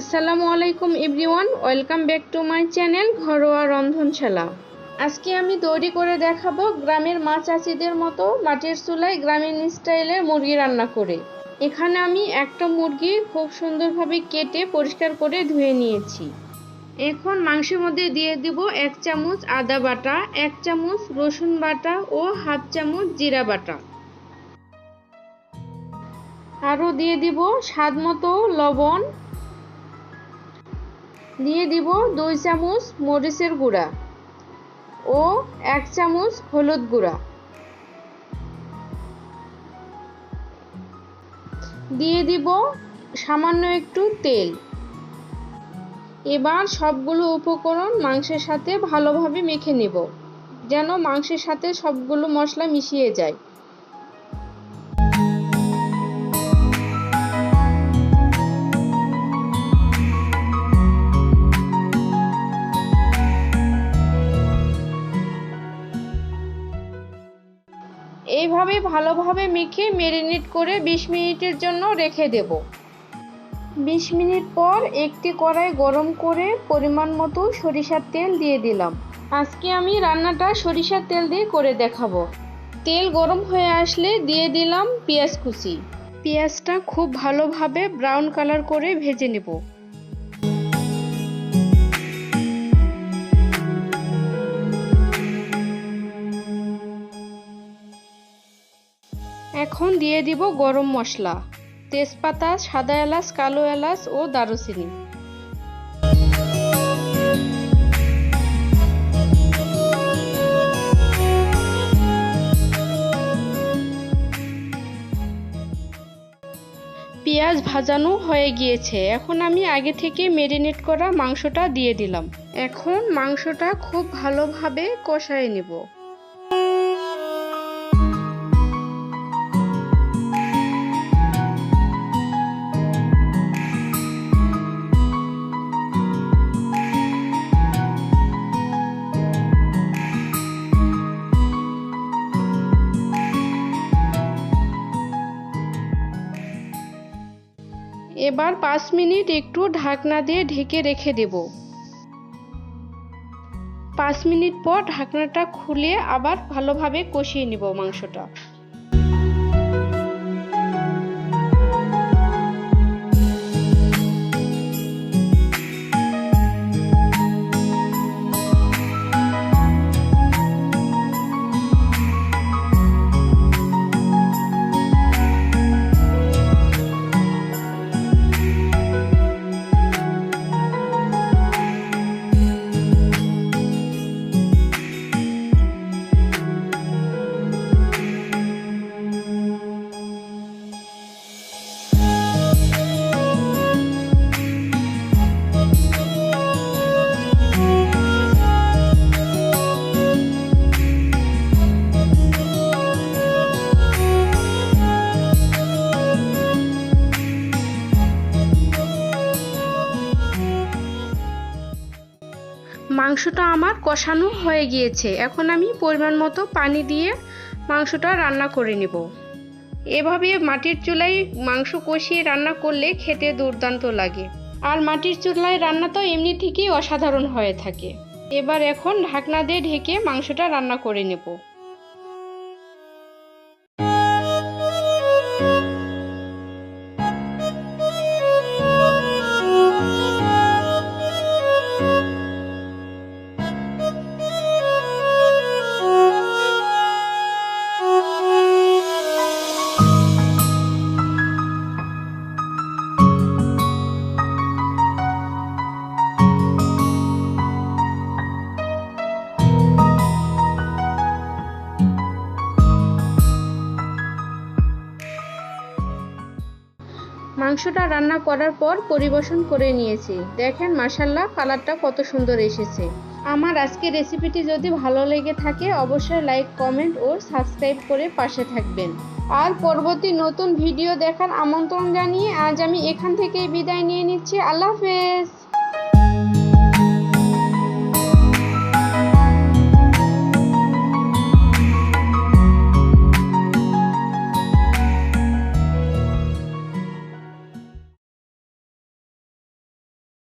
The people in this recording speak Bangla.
আসসালামু আলাইকুম everyone, welcome back to my channel ঘরোয়া রন্ধনশালা। আজকে আমি তৈরি করে দেখাবো গ্রামের মা চাষিদের মতো মাটির চুলায় গ্রামীণ স্টাইলের মুরগি রান্না করে। এখানে আমি একটা মুরগি খুব সুন্দরভাবে কেটে পরিষ্কার করে ধুয়ে নিয়েছি। এখন মাংসের মধ্যে দিয়ে দিব এক চামচ আদা বাটা, এক চামচ রসুন বাটা ও হাফ চামচ জিরা বাটা। আরও দিয়ে দিব স্বাদ মতো লবণ দিয়ে দিব দুই চামচ মরিচের গুঁড়া ও এক চামচ হলুদ গুঁড়া। দিয়ে দিব সামান্য একটু তেল। এবার সবগুলো উপকরণ মাংসের সাথে ভালোভাবে মেখে নেব, যেন মাংসের সাথে সবগুলো মশলা মিশিয়ে যায়। এইভাবে ভালোভাবে মেখে ম্যারিনেট করে বিশ মিনিটের জন্য রেখে দেব। বিশ মিনিট পর একটি কড়াই গরম করে পরিমাণ মতো সরিষার তেল দিয়ে দিলাম। আজকে আমি রান্নাটা সরিষার তেল দিয়ে করে দেখাবো। তেল গরম হয়ে আসলে দিয়ে দিলাম পেঁয়াজ কুচি। পেঁয়াজটা খুব ভালোভাবে ব্রাউন কালার করে ভেজে নেব। এখন দিয়ে দিব গরম মশলা। তেজপাতা, সাদা এলাচ, কালো এলাচ ও দারুচিনি। পেঁয়াজ ভাজানো হয়ে গিয়েছে। এখন আমি আগে থেকে মেরিনেট করা মাংসটা দিয়ে দিলাম। এখন মাংসটা খুব ভালোভাবে কষায় নেব। এবার পাঁচ মিনিট একটু ঢাকনা দিয়ে ঢেকে রেখে দেব। পাঁচ মিনিট পর ঢাকনাটা খুলে আবার ভালোভাবে কষিয়ে নিব মাংসটা। মাংসটা আমার কষানো হয়ে গিয়েছে। এখন আমি পরিমাণ মতো পানি দিয়ে মাংসটা রান্না করে নেব। এভাবে মাটির চুলায় মাংস কষিয়ে রান্না করলে খেতে দুর্দান্ত লাগে। আর মাটির চুলায় রান্না তো এমনি থেকেই অসাধারণ হয়ে থাকে। এবার এখন ঢাকনা দিয়ে ঢেকে মাংসটা রান্না করে নেব। মাংসটা রান্না করার পর পরিবেশন করে নিয়েছি। দেখেন মাসাল্লাহ কালারটা কত সুন্দর এসেছে। আমার আজকে রেসিপিটি যদি ভালো লেগে থাকে, অবশ্যই লাইক, কমেন্ট ও সাবস্ক্রাইব করে পাশে থাকবেন। আর পরবর্তী নতুন ভিডিও দেখার আমন্ত্রণ জানিয়ে আজ আমি এখান থেকেই বিদায় নিয়ে নিচ্ছি। আল্লাহ হাফেজ!